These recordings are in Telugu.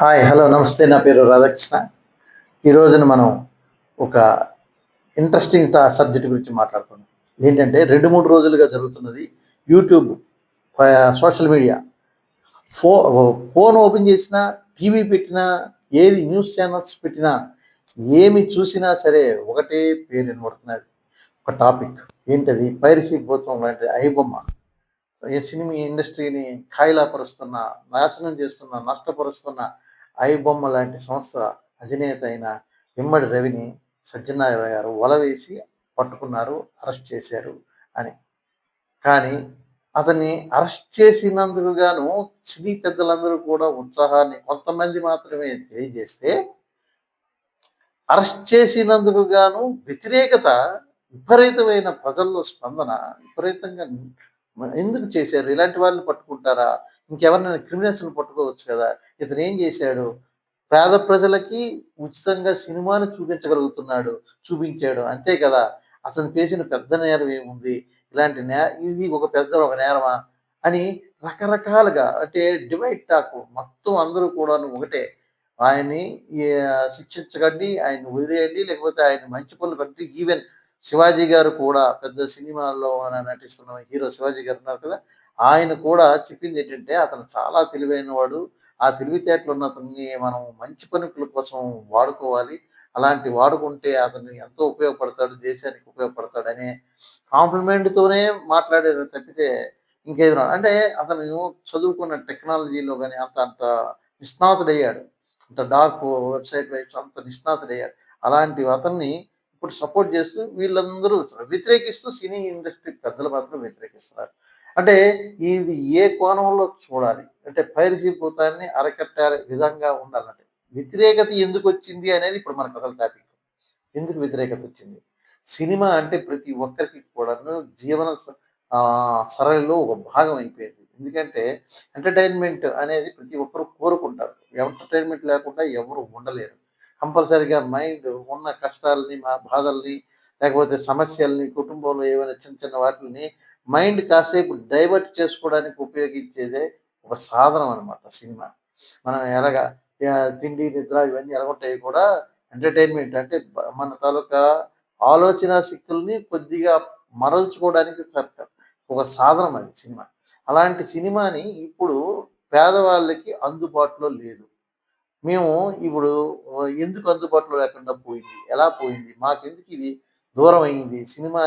హాయ్ హలో నమస్తే నా పేరు రాధాకృష్ణ. ఈ రోజున మనం ఒక ఇంట్రెస్టింగ్ సబ్జెక్ట్ గురించి మాట్లాడుకున్నాం ఏంటంటే రెండు మూడు రోజులుగా జరుగుతున్నది యూట్యూబ్ సోషల్ మీడియా ఫో ఫోన్ ఓపెన్ చేసినా టీవీ పెట్టినా ఏది న్యూస్ ఛానల్స్ పెట్టినా ఏమి చూసినా సరే ఒకటే పేరు వినబడుతున్నది. ఒక టాపిక్ ఏంటది? పైరసీ పోతం లాంటి ఐబొమ్మ ఈ సినిమా ఇండస్ట్రీని ఖాయిలాపరుస్తున్న నాశనం చేస్తున్న నష్టపరుస్తున్న ఐబొమ్మ లాంటి సంస్థ అధినేత అయిన ఇమ్మడి రవిని సత్యనారాయణ గారు వలవేసి పట్టుకున్నారు అరెస్ట్ చేశారు అని. కానీ అతన్ని అరెస్ట్ చేసినందుకు గాను సినీ పెద్దలందరూ కూడా ఉత్సాహాన్ని కొంతమంది మాత్రమే తెలియజేస్తే అరెస్ట్ చేసినందుకు గాను వ్యతిరేకత విపరీతమైన ప్రజల్లో స్పందన విపరీతంగా ఎందుకు చేశారు? ఇలాంటి వాళ్ళని పట్టుకుంటారా? ఇంకెవరినైనా క్రిమినల్స్ని పట్టుకోవచ్చు కదా? ఇతను ఏం చేశాడు? పేద ప్రజలకి ఉచితంగా సినిమాను చూపించగలుగుతున్నాడు చూపించాడు. అంతే కదా? అతను చేసిన పెద్ద నేరం ఏముంది? ఇలాంటి నే ఇది ఒక పెద్ద ఒక నేరమా? అని రకరకాలుగా అంటే డివైడ్ టాక్ మొత్తం అందరూ కూడా ఒకటే. ఆయన్ని శిక్షించకండి ఆయన వదిలేయండి లేకపోతే ఆయన మంచి పనులు కంటే ఈవెన్ శివాజీ గారు కూడా పెద్ద సినిమాల్లో నటిస్తున్న హీరో శివాజీ గారు ఉన్నారు కదా ఆయన కూడా చెప్పింది ఏంటంటే అతను చాలా తెలివైన వాడు ఆ తెలివితేటలు ఉన్న అతన్ని మనం మంచి పనుల కోసం వాడుకోవాలి. అలాంటి వాడుకుంటే అతను ఎంతో ఉపయోగపడతాడు దేశానికి ఉపయోగపడతాడు అనే కాంప్లిమెంట్తోనే మాట్లాడారు. తప్పితే ఇంకేదో అంటే అతను చదువుకున్న టెక్నాలజీలో కానీ అంత అంత నిష్ణాతుడయ్యాడు. అంత డార్క్ వెబ్సైట్ వైపు అంత నిష్ణాతుడయ్యాడు. అలాంటి అతన్ని ఇప్పుడు సపోర్ట్ చేస్తూ వీళ్ళందరూ వ్యతిరేకిస్తూ సినీ ఇండస్ట్రీ పెద్దలు మాత్రం వ్యతిరేకిస్తున్నారు. అంటే ఇది ఏ కోణంలో చూడాలి? అంటే పైరసీ భూతాన్ని అరకట్టే విధంగా ఉండాలంటే వ్యతిరేకత ఎందుకు వచ్చింది అనేది ఇప్పుడు మనకు అసలు టాపిక్ ఎందుకు వ్యతిరేకత వచ్చింది? సినిమా అంటే ప్రతి ఒక్కరికి కూడాను జీవన సరళిలో ఒక భాగం అయిపోయింది. ఎందుకంటే ఎంటర్టైన్మెంట్ అనేది ప్రతి ఒక్కరు కోరుకుంటారు. ఎంటర్టైన్మెంట్ లేకుండా ఎవరు ఉండలేరు. కంపల్సరిగా మైండ్ ఉన్న కష్టాలని మా బాధల్ని లేకపోతే సమస్యల్ని కుటుంబంలో ఏమైనా చిన్న చిన్న వాటిని మైండ్ కాసేపు డైవర్ట్ చేసుకోవడానికి ఉపయోగించేదే ఒక సాధనం అనమాట సినిమా. మనం ఎలాగా తిండి నిద్ర ఇవన్నీ ఎలాగొట్టాయి కూడా ఎంటర్టైన్మెంట్ అంటే మన తాలూకా ఆలోచన శక్తుల్ని కొద్దిగా మరల్చుకోవడానికి ఒక సాధనం అది సినిమా. అలాంటి సినిమాని ఇప్పుడు పేదవాళ్ళకి అందుబాటులో లేదు. మేము ఇప్పుడు ఎందుకు అందుబాటులో లేకుండా పోయింది? ఎలా పోయింది? మాకెందుకు ఇది దూరం అయింది? సినిమా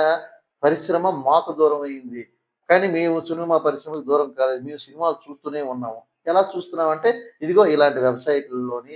పరిశ్రమ మాకు దూరం అయింది. కానీ మేము సినిమా పరిశ్రమకు దూరం కాలేదు. మేము సినిమాలు చూస్తూనే ఉన్నాము. ఎలా చూస్తున్నామంటే ఇదిగో ఇలాంటి వెబ్సైట్లలోని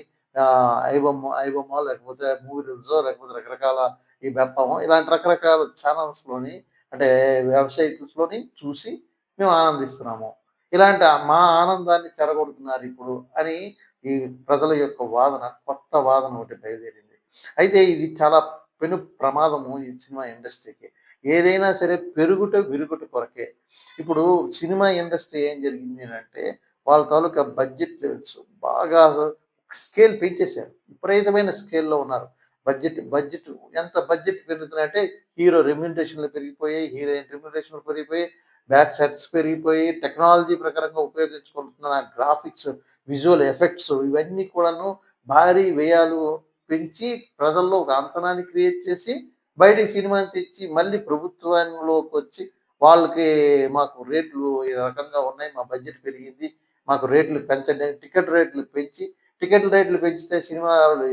ఐబొమ్మ ఐబొమ్మ లేకపోతే మూవీ రూల్స్ లేకపోతే రకరకాల ఈ బెప్పము ఇలాంటి రకరకాల ఛానల్స్లోని అంటే వెబ్సైట్స్లోని చూసి మేము ఆనందిస్తున్నాము. ఇలాంటి మా ఆనందాన్ని చెడగొడుతున్నారు ఇప్పుడు అని ఈ ప్రజల యొక్క వాదన కొత్త వాదన ఒకటి బయలుదేరింది. అయితే ఇది చాలా పెను ప్రమాదము ఈ సినిమా ఇండస్ట్రీకి. ఏదైనా సరే పెరుగుట విరుగుట కొరకే. ఇప్పుడు సినిమా ఇండస్ట్రీ ఏం జరిగింది అంటే వాళ్ళ తాలూకా బడ్జెట్ లెవెల్స్ బాగా స్కేల్ పెంచేశారు. విపరీతమైన స్కేల్లో ఉన్నారు. బడ్జెట్ బడ్జెట్ ఎంత బడ్జెట్ పెరుగుతున్నాయంటే హీరో రెమ్యూనరేషన్లు పెరిగిపోయాయి హీరోయిన్ రెమ్యూనరేషన్లు పెరిగిపోయి బ్యాక్ సెట్స్ పెరిగిపోయి టెక్నాలజీ ప్రకారంగా ఉపయోగించుకుంటున్న గ్రాఫిక్స్ విజువల్ ఎఫెక్ట్స్ ఇవన్నీ కూడాను భారీ వ్యయాలు పెంచి ప్రజల్లో ఒక అంచనాన్ని క్రియేట్ చేసి బయటికి సినిమాని తెచ్చి మళ్ళీ ప్రభుత్వంలోకి వచ్చి వాళ్ళకి మాకు రేట్లు ఈ రకంగా ఉన్నాయి మా బడ్జెట్ పెరిగింది మాకు రేట్లు పెంచండి టికెట్ రేట్లు పెంచి టికెట్ రేట్లు పెంచితే సినిమా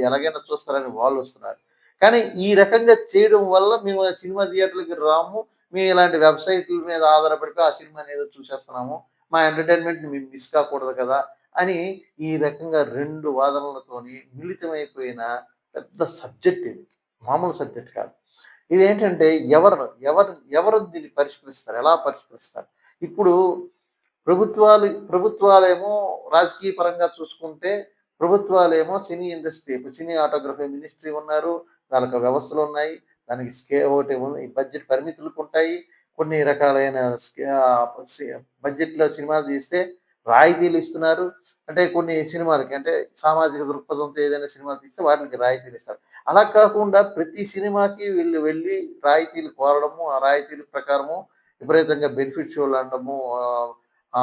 ఎలాగైనా చూస్తారని వాళ్ళు వస్తున్నారు. కానీ ఈ రకంగా చేయడం వల్ల మేము సినిమా థియేటర్లకి రాము మేము ఇలాంటి వెబ్సైట్ల మీద ఆధారపడి ఆ సినిమాని ఏదో చూసేస్తున్నాము మా ఎంటర్టైన్మెంట్ని మేము మిస్ కాకూడదు కదా అని ఈ రకంగా రెండు వాదనలతోని మిళితమైపోయిన పెద్ద సబ్జెక్ట్ ఇది. మామూలు సబ్జెక్ట్ కాదు. ఇది ఏంటంటే ఎవరు ఎవరు ఎవరు దీన్ని పరిష్కరిస్తారు? ఎలా పరిష్కరిస్తారు? ఇప్పుడు ప్రభుత్వాలు ప్రభుత్వాలేమో రాజకీయ పరంగా చూసుకుంటే ప్రభుత్వాలేమో సినీ ఇండస్ట్రీ ఇప్పుడు సినీ ఆటోగ్రఫీ మినిస్ట్రీ ఉన్నారు. దానికి వ్యవస్థలు ఉన్నాయి. దానికి స్కే ఒకటి ఉంది. బడ్జెట్ పరిమితులకు ఉంటాయి. కొన్ని రకాలైన స్కే- సి- బడ్జెట్లో సినిమాలు తీస్తే రాయితీలు ఇస్తున్నారు. అంటే కొన్ని సినిమాలకి అంటే సామాజిక దృక్పథంతో ఏదైనా సినిమాలు తీస్తే వాటికి రాయితీలు ఇస్తారు. అలా కాకుండా ప్రతి సినిమాకి వీళ్ళు వెళ్ళి రాయితీలు కోరడము ఆ రాయితీల ప్రకారము విపరీతంగా బెనిఫిట్ షోలు అనడము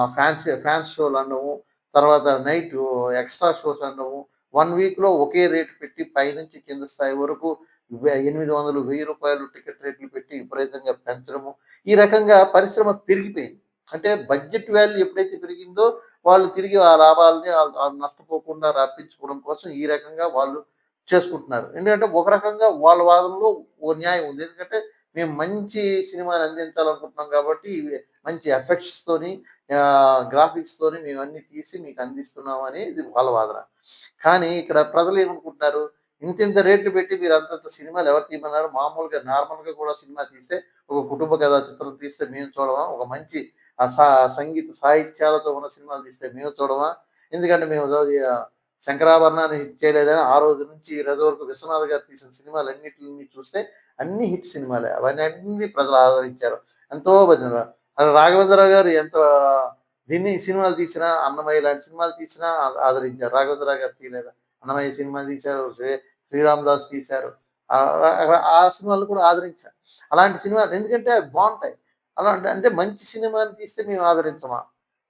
ఫ్యాన్స్ ఫ్యాన్స్ షోలు అనడము తర్వాత నైట్ ఎక్స్ట్రా షోస్ అనడము వన్ వీక్లో ఒకే రేటు పెట్టి పైనుంచి కింద స్థాయి వరకు ఎనిమిది వందలు వెయ్యి రూపాయలు టికెట్ రేట్లు పెట్టి విపరీతంగా పెంచడము. ఈ రకంగా పరిశ్రమ పెరిగిపోయింది. అంటే బడ్జెట్ వాల్యూ ఎప్పుడైతే పెరిగిందో వాళ్ళు తిరిగి ఆ లాభాలని నష్టపోకుండా రప్పించుకోవడం కోసం ఈ రకంగా వాళ్ళు చేసుకుంటున్నారు. ఎందుకంటే ఒక రకంగా వాళ్ళ వాదనలో ఓ న్యాయం ఉంది. ఎందుకంటే మేము మంచి సినిమాని అందించాలనుకుంటున్నాం కాబట్టి ఇవి మంచి ఎఫెక్ట్స్తోని గ్రాఫిక్స్తోనే మేము అన్ని తీసి మీకు అందిస్తున్నామని ఇది వాళ్ళ వాదన. కానీ ఇక్కడ ప్రజలు ఏమనుకుంటున్నారు? ఇంత ఇంత రేట్లు పెట్టి మీరు అంతంత సినిమాలు ఎవరు తీయమన్నారు? మామూలుగా నార్మల్గా కూడా సినిమా తీస్తే ఒక కుటుంబ కథా చిత్రం తీస్తే మేము చూడమా? ఒక మంచి ఆ సా- సంగీత సాహిత్యాలతో ఉన్న సినిమాలు తీస్తే మేము చూడమా? ఎందుకంటే మేము శంకరాభరణాన్ని హిట్ చేయలేదని ఆ రోజు నుంచి ఈ రోజు వరకు విశ్వనాథ్ గారు తీసిన సినిమాలు అన్నింటిని చూస్తే అన్ని హిట్ సినిమాలే. అవన్నీ అన్ని ప్రజలు ఆదరించారు. ఎంతో భజన రాఘవేంద్రరావు గారు ఎంత దీన్ని సినిమాలు తీసినా అన్నమయ్య లాంటి సినిమాలు తీసినా ఆదరించారు. రాఘవేంద్రరావు గారు తీయలేదు? అన్నమయ్య సినిమా తీశారు శ్రీ శ్రీరామ్ దాస్ తీశారు. ఆ- సినిమాలు కూడా ఆదరించారు. అలాంటి సినిమాలు ఎందుకంటే అవి బాగుంటాయి. అలాంటి అంటే మంచి సినిమాని తీస్తే మేము ఆదరించమా?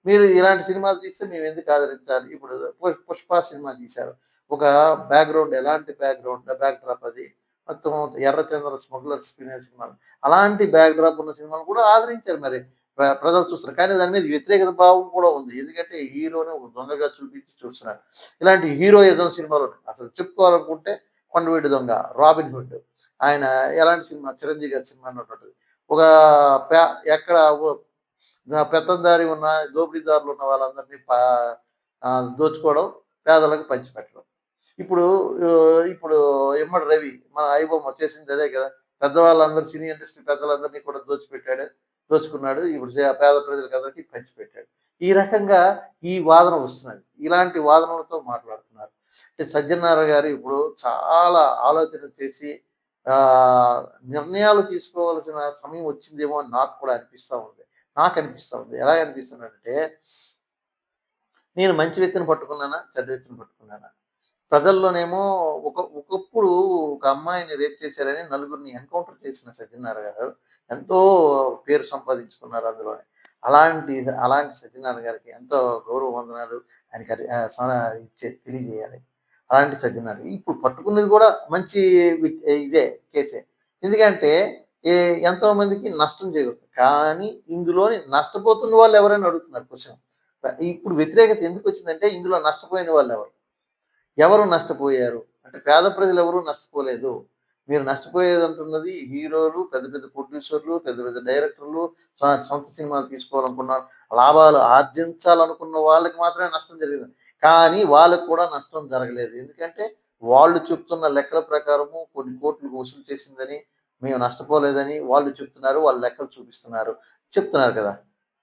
మీరు ఇలాంటి సినిమాలు తీస్తే మేము ఎందుకు ఆదరించాలి? ఇప్పుడు పుష్ప సినిమా తీశారు. ఒక బ్యాక్గ్రౌండ్ ఎలాంటి బ్యాక్గ్రౌండ్? బ్యాక్డ్రాప్ అది. మొత్తం ఎర్రచంద్ర స్మగ్లర్ స్పిన్ సినిమాలు. అలాంటి బ్యాక్డ్రాప్ ఉన్న సినిమాలు కూడా ఆదరించారు మరి. ప్రజలు చూస్తున్నారు. కానీ దాని మీద వ్యతిరేకత భావం కూడా ఉంది. ఎందుకంటే హీరోని ఒక దొంగగా చూపించి చూస్తున్నారు. ఇలాంటి హీరో ఏదో సినిమాలు అసలు చెప్పుకోవాలనుకుంటే కొండవీడి దొంగ రాబిన్ హుడ్. ఆయన ఎలాంటి సినిమా? చిరంజీవి గారి సినిమా అన్నటువంటిది. ఒక ఎక్కడ పెత్తందారి ఉన్న దోపిడీదారులు ఉన్న వాళ్ళందరినీ పా- దోచుకోవడం పేదలకు పంచిపెట్టడం. ఇప్పుడు ఇప్పుడు ఇమ్మడి రవి మన ఐబొమ్మ వచ్చేసింది అదే కదా? పెద్దవాళ్ళందరూ సినీ ఇండస్ట్రీ పెద్దలందరినీ కూడా దోచిపెట్టాడు దోచుకున్నాడు. ఇప్పుడు పేద ప్రజలకు అందరికీ పంచిపెట్టాడు. ఈ రకంగా ఈ వాదన వస్తున్నది. ఇలాంటి వాదనలతో మాట్లాడుతున్నారు. అంటే సజ్జనారాయణ గారు ఇప్పుడు చాలా ఆలోచన చేసి నిర్ణయాలు తీసుకోవాల్సిన సమయం వచ్చిందేమో అని నాకు కూడా అనిపిస్తూ ఉంది. నాకు అనిపిస్తూ ఉంది. ఎలా అనిపిస్తుందంటే నేను మంచి వ్యక్తిని పట్టుకున్నానా చెడ్డ వ్యక్తిని పట్టుకున్నానా? ప్రజల్లోనేమో ఒక ఒకప్పుడు ఒక అమ్మాయిని రేప్ చేశారని నలుగురిని ఎన్కౌంటర్ చేసిన సత్యనారాయణ గారు ఎంతో పేరు సంపాదించుకున్నారు అందులోనే. అలాంటి అలాంటి సత్యనారాయణ గారికి ఎంతో గౌరవ వందనాలు ఆయనకి ఇచ్చే తెలియజేయాలి. అలాంటి సత్యనారాయణ ఇప్పుడు పట్టుకున్నది కూడా మంచి ఇదే కేసే. ఎందుకంటే ఏ ఎంతో మందికి నష్టం చేయకూడదు కానీ ఇందులోని నష్టపోతున్న వాళ్ళు ఎవరైనా అడుగుతున్నారు క్వశ్చన్. ఇప్పుడు వ్యతిరేకత ఎందుకు వచ్చిందంటే ఇందులో నష్టపోయిన వాళ్ళు ఎవరు? ఎవరు నష్టపోయారు? అంటే పేద ప్రజలు ఎవరు నష్టపోలేదు. మీరు నష్టపోయేది అంటున్నది హీరోలు పెద్ద పెద్ద ప్రొడ్యూసర్లు పెద్ద పెద్ద డైరెక్టర్లు సొంత సినిమాలు తీసుకోవాలనుకున్నారు. లాభాలు ఆర్జించాలనుకున్న వాళ్ళకి మాత్రమే నష్టం జరిగింది. కానీ వాళ్ళకు కూడా నష్టం జరగలేదు. ఎందుకంటే వాళ్ళు చెప్తున్న లెక్కల ప్రకారము కొన్ని కోట్లు వసూలు చేసిందని మేము నష్టపోలేదని వాళ్ళు చెప్తున్నారు వాళ్ళ లెక్కలు చూపిస్తున్నారు. చెప్తున్నారు కదా.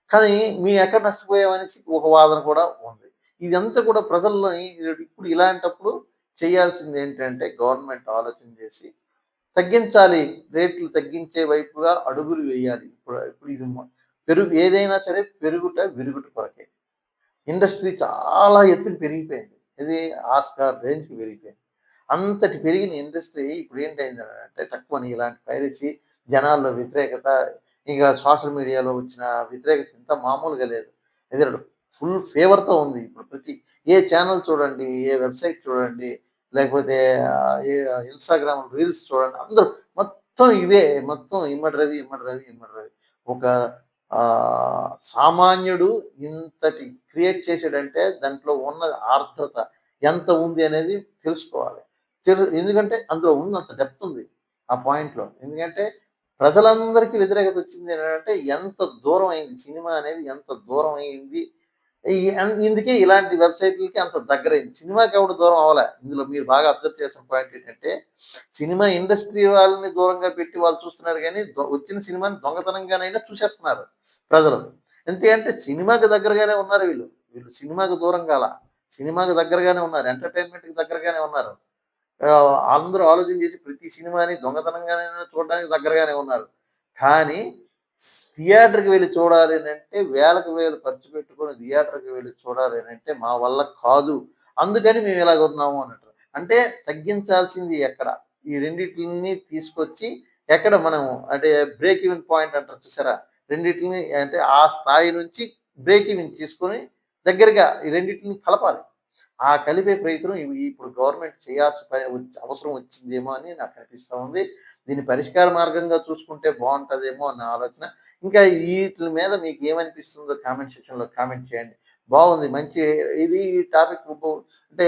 కానీ మేము ఎక్కడ నష్టపోయామనేసి ఒక వాదన కూడా ఉంది. ఇదంతా కూడా ప్రజల్లో ఇప్పుడు ఇలాంటప్పుడు చేయాల్సింది ఏంటంటే గవర్నమెంట్ ఆలోచన చేసి తగ్గించాలి రేట్లు తగ్గించే వైపుగా అడుగులు వేయాలి. ఇప్పుడు ఇప్పుడు ఇది పెరుగు ఏదైనా సరే పెరుగుట విరుగుట కొరకే. ఇండస్ట్రీ చాలా ఎత్తుకు పెరిగిపోయింది. ఇది ఆస్కార్ రేంజ్కి పెరిగిపోయింది. అంతటి పెరిగిన ఇండస్ట్రీ ఇప్పుడు ఏంటైంది అంటే తక్కువని ఇలాంటి పైరసీ జనాల్లో వ్యతిరేకత ఇంకా సోషల్ మీడియాలో వచ్చిన వ్యతిరేకత ఇంత మామూలుగా లేదు. ఎదురు ఫుల్ ఫేవర్తో ఉంది. ఇప్పుడు ప్రతి ఏ ఛానల్ చూడండి ఏ వెబ్సైట్ చూడండి లేకపోతే ఏ ఇన్స్టాగ్రామ్ రీల్స్ చూడండి అందరూ మొత్తం ఇవే మొత్తం ఇమ్మడి రవి ఇమ్మడి రవి ఇమ్మడి రవి. ఒక సామాన్యుడు ఇంతటి క్రియేట్ చేసాడంటే దాంట్లో ఉన్న ఆర్ద్రత ఎంత ఉంది అనేది తెలుసుకోవాలి. తెలు ఎందుకంటే అందులో ఉన్నంత డెప్త్ ఉంది ఆ పాయింట్లో ఎందుకంటే ప్రజలందరికీ వ్యతిరేకత వచ్చింది ఏంటంటే ఎంత దూరం అయింది సినిమా అనేది ఎంత దూరం అయింది ఇందుకే ఇలాంటి వెబ్సైట్లకి అంత దగ్గరైంది. సినిమాకి ఎవడు దూరం అవ్వలే. ఇందులో మీరు బాగా అబ్జర్వ్ చేసిన పాయింట్ ఏంటంటే సినిమా ఇండస్ట్రీ వాళ్ళని దూరంగా పెట్టి వాళ్ళు చూస్తున్నారు కానీ దొ- వచ్చిన సినిమాని దొంగతనంగానైనా చూసేస్తున్నారు ప్రజలు. ఎందుకంటే సినిమాకి దగ్గరగానే ఉన్నారు వీళ్ళు. వీళ్ళు సినిమాకి దూరం కాల. సినిమాకి దగ్గరగానే ఉన్నారు. ఎంటర్టైన్మెంట్కి దగ్గరగానే ఉన్నారు. అందరూ ఆలోచన చేసి ప్రతి సినిమాని దొంగతనంగానైనా చూడడానికి దగ్గరగానే ఉన్నారు. కానీ థియేటర్కి వెళ్ళి చూడాలి అంటే వేలకు వేలు ఖర్చు పెట్టుకొని థియేటర్కి వెళ్ళి చూడాలి అని అంటే మా వల్ల కాదు. అందుకని మేము ఇలా ఉన్నాము అన్నట్టు. అంటే తగ్గించాల్సింది ఎక్కడ? ఈ రెండింటిని తీసుకొచ్చి ఎక్కడ మనము అంటే బ్రేక్ ఈవెన్ పాయింట్ అంటారు చూసారా? రెండింటిని అంటే ఆ స్థాయి నుంచి బ్రేక్ ఈవెన్ తీసుకొని దగ్గరగా ఈ రెండింటిని కలపాలి. ఆ కలిపే ప్రయత్నం ఇవి ఇప్పుడు గవర్నమెంట్ చేయాల్సి అవసరం వచ్చిందేమో అని నాకు అనిపిస్తూ ఉంది. దీని పరిష్కార మార్గంగా చూసుకుంటే బాగుంటుందేమో అన్న ఆలోచన. ఇంకా వీటి మీద మీకు ఏమనిపిస్తుందో కామెంట్ సెక్షన్లో కామెంట్ చేయండి. బాగుంది మంచి ఇది టాపిక్ అంటే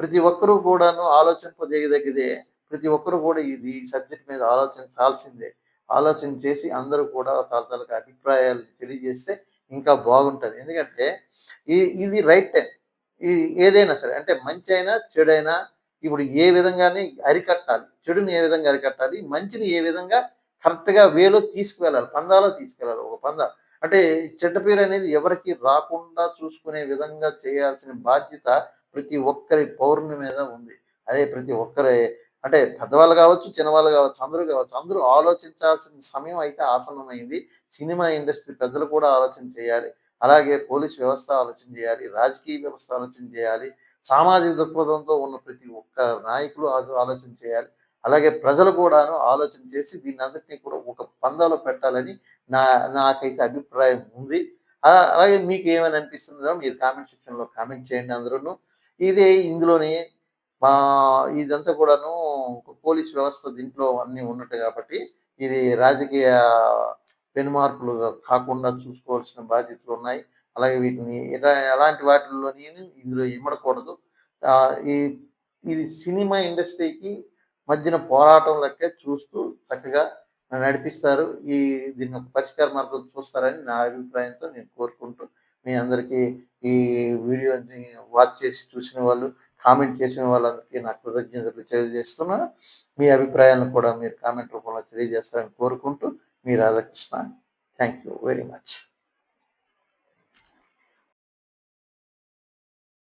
ప్రతి ఒక్కరూ కూడాను ఆలోచింపజేయదగ్గదే ప్రతి ఒక్కరు కూడా ఇది సబ్జెక్ట్ మీద ఆలోచించాల్సిందే. ఆలోచన చేసి అందరూ కూడా తల అభిప్రాయాలు తెలియజేస్తే ఇంకా బాగుంటుంది. ఎందుకంటే ఈ ఇది రైట్ టైం ఈ ఏదైనా సరే అంటే మంచి అయినా చెడైనా ఇప్పుడు ఏ విధంగానే అరికట్టాలి చెడుని ఏ విధంగా అరికట్టాలి మంచిని ఏ విధంగా కరెక్ట్గా వేలో తీసుకువెళ్ళాలి పందాలో తీసుకెళ్ళాలి ఒక పంద. అంటే చెడ్డ పేరు అనేది ఎవరికి రాకుండా చూసుకునే విధంగా చేయాల్సిన బాధ్యత ప్రతి ఒక్కరి పౌరుని మీద ఉంది. అదే ప్రతి ఒక్కరి అంటే పెద్దవాళ్ళు కావచ్చు చిన్నవాళ్ళు కావచ్చు అందరూ కావచ్చు అందరూ ఆలోచించాల్సిన సమయం అయితే ఆసన్నమైంది. సినిమా ఇండస్ట్రీ పెద్దలు కూడా ఆలోచన చేయాలి. అలాగే పోలీస్ వ్యవస్థ ఆలోచన చేయాలి రాజకీయ వ్యవస్థ ఆలోచన చేయాలి. సామాజిక దృక్పథంతో ఉన్న ప్రతి ఒక్క నాయకులు ఆలోచన చేయాలి. అలాగే ప్రజలు కూడాను ఆలోచన చేసి దీన్ని అందరినీ కూడా ఒక పందాలో పెట్టాలని నా నాకైతే అభిప్రాయం ఉంది. అలాగే మీకు ఏమని అనిపిస్తుందో మీరు కామెంట్ సెక్షన్లో కామెంట్ చేయండి అందరూ ఇదే ఇందులోని మా ఇదంతా కూడాను ఒక పోలీస్ వ్యవస్థ దీంట్లో అన్నీ ఉన్నట్టు కాబట్టి ఇది రాజకీయ పెనుమార్పులు కాకుండా చూసుకోవాల్సిన బాధ్యతలు ఉన్నాయి. అలాగే వీటిని ఎలా ఎలాంటి వాటిల్లోని ఇందులో ఇమ్మడకూడదు. ఈ ఇది సినిమా ఇండస్ట్రీకి మధ్యన పోరాటం లెక్క చూస్తూ చక్కగా నడిపిస్తారు. ఈ దీన్ని ఒక పరిష్కార మార్గం చూస్తారని నా అభిప్రాయంతో నేను కోరుకుంటూ మీ అందరికీ ఈ వీడియోని వాచ్ చేసి చూసిన వాళ్ళు కామెంట్ చేసిన వాళ్ళందరికీ నా కృతజ్ఞతలు తెలియజేస్తున్నాను మీ అభిప్రాయాలను కూడా మీరు కామెంట్ రూపంలో తెలియజేస్తారని కోరుకుంటూ మీ Radhakrishna thank you very much.